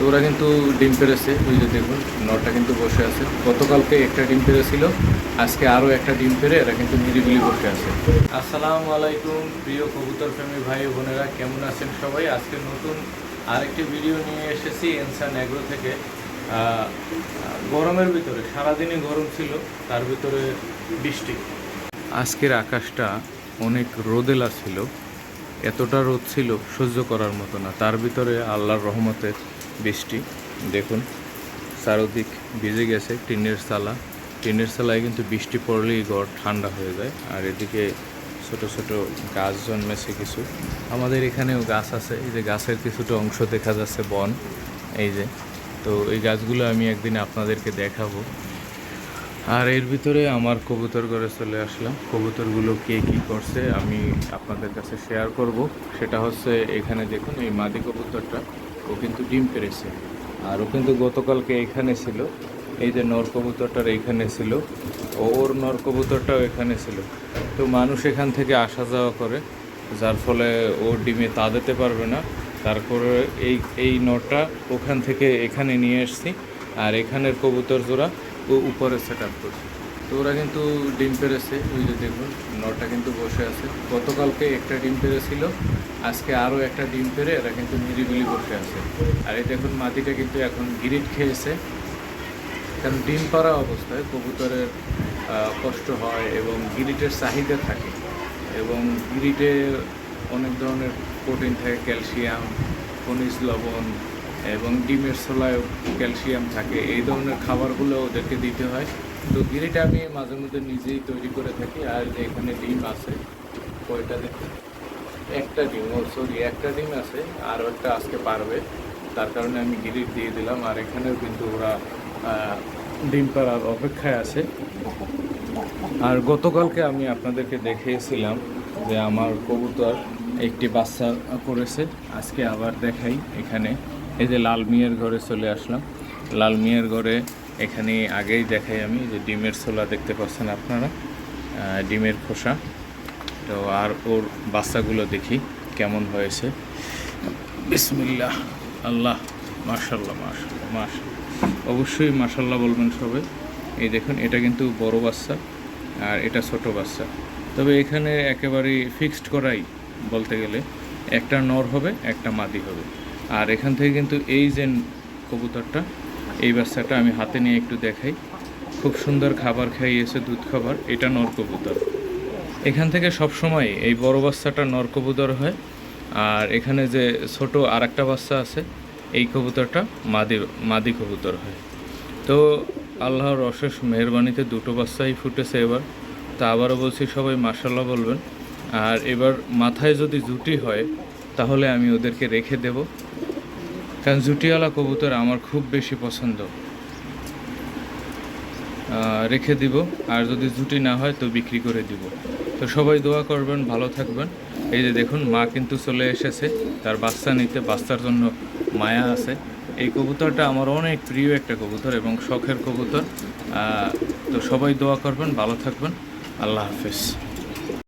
তো ওরা কিন্তু ডিম পেরেছে, ওই যে দেখুন, নটা কিন্তু বসে আছে। গতকালকে একটা ডিম পেরেছিল, আজকে আরও একটা ডিম পেরে এরা কিন্তু নিরিবিলি বসে আছে। আসসালামু আলাইকুম, প্রিয় কবুতর প্রেমী ভাই বোনেরা, কেমন আছেন সবাই? আজকে নতুন আরেকটি ভিডিও নিয়ে এসেছি এনসান এগ্রো থেকে। গরমের ভিতরে, সারাদিনই গরম ছিল, তার ভিতরে বৃষ্টি। আজকের আকাশটা অনেক রোদেলা ছিল, এতটা রোদ ছিল, সহ্য করার মতো না। তার ভিতরে আল্লাহর রহমতের বৃষ্টি, দেখুন, চারদিক ভিজে গেছে, টিনের চালা। টিনের চালায় কিন্তু বৃষ্টি পড়লেই ঘর ঠান্ডা হয়ে যায়। আর এদিকে ছোট ছোট গাছ জন্মেছে কিছু। আমাদের এখানেও গাছ আছে, এই যে গাছের কিছুটা অংশ দেখা যাচ্ছে, বন, এই যে। তো এই গাছগুলো আমি একদিন আপনাদেরকে দেখাবো। আর এর ভিতরে আমার কবুতর ঘরে চলে আসলাম। কবুতরগুলো কে কি করছে আমি আপনাদের কাছে শেয়ার করব। সেটা হচ্ছে এখানে দেখুন, এই মাদি কবুতরটা। ও কিন্তু ডিম পেরেছে। আর ও কিন্তু গতকালকে এখানে ছিল। এই যে নর কবুতরটার এইখানে ছিল ওর নর কবুতরটাও এখানে ছিল। তো মানুষ এখান থেকে আসা যাওয়া করে। যার ফলে ও ডিমে তা দিতে পারবে না। তারপরে এই এই নরটা ওখান থেকে এখানে নিয়ে এসছি। আর এখানের কবুতর জোড়া ও উপরে সেট আপ করছে। তো ওরা কিন্তু ডিম পেরেছে। ওই যে দেখুন নটা কিন্তু বসে আছে। গতকালকে একটা ডিম পেরেছিল। আজকে আরও একটা ডিম পেরে এরা কিন্তু নিরিবিলি বসে আছে। আর এই দেখুন মাটিটা কিন্তু এখন গিরিট খেয়েছে। কারণ ডিম পাড়া অবস্থায় কবুতরের কষ্ট হয় এবং গিরিটের চাহিদা থাকে। এবং গিরিটে অনেক ধরনের প্রোটিন থাকে ক্যালসিয়াম খনিজ লবণ এবং ডিমের ছোলায় ক্যালসিয়াম থাকে। এই ধরনের খাবারগুলো ওদেরকে দিতে হয়। তো গিরিটা আমি মাঝে মধ্যে নিজেই তৈরি করে থাকি। আর এখানে ডিম আছে, কয়টা দেখুন? একটা ডিম সরি, একটা ডিম আছে আরও একটা আজকে পারবে। তার কারণে আমি গিরিট দিয়ে দিলাম, আর এখানেও কিন্তু ওরা ডিম পাড়ার অপেক্ষায় আছে। আর গতকালকে আমি আপনাদেরকে দেখিয়েছিলাম যে আমার কবুতর একটি বাচ্চা করেছে। আজকে আবার দেখাই এখানে। এই যে লাল মিয়ার ঘরে চলে আসলাম। লাল মিয়ার ঘরে এখানে আগেই দেখাই আমি যে ডিমের ছোলা দেখতে পাচ্ছেন আপনারা। ডিমের খোসা। তো আর ওর বাচ্চাগুলো দেখি, কেমন হয়েছে। বিসমিল্লাহ, আল্লাহ, মাশাল্লাহ মাশাল্লাহ মাশ অবশ্যই মাশাল্লাহ বলবেন সবাই। এই দেখুন, এটা কিন্তু বড় বাচ্চা আর এটা ছোট বাচ্চা। তবে এখানে একেবারেই ফিক্সড করাই বলতে গেলে। একটা নর হবে, একটা মাদি হবে। আর এখান থেকে কিন্তু এই যে কবুতরটা, এই বাচ্চাটা আমি হাতে নিয়ে একটু দেখাই। খুব সুন্দর খাবার খাইয়েছে, দুধ খাবার। এটা নর কবুতর। এখান থেকে সব সময় এই বড় বাচ্চাটা নর কবুতর হয়, আর এখানে যে ছোট আর একটা বাচ্চা আছে, এই কবুতরটা মাদি মাদি কবুতর হয়। তো আল্লাহর অশেষ মেহরবানিতে দুটো বাচ্চাই ফুটেছে এবার। তা আবারও বলছি, সবাই মার্শাল্লাহ বলবেন। আর এবার মাথায় যদি জুটি হয়, তাহলে আমি ওদেরকে রেখে দেব। কারণ জুটিওয়ালা কবুতর আমার খুব বেশি পছন্দ। রেখে দিব, আর যদি জুটি না হয়, তো বিক্রি করে দিব। তো সবাই দোয়া করবেন, ভালো থাকবেন। এই যে দেখুন, মা কিন্তু চলে এসেছে, তার বাচ্চা নিতে, বাচ্চার জন্য মায়া আছে। এই কবুতরটা আমার অনেক প্রিয় একটা কবুতর এবং শখের কবুতর। তো সবাই দোয়া করবেন, ভালো থাকবেন। আল্লাহ হাফেজ।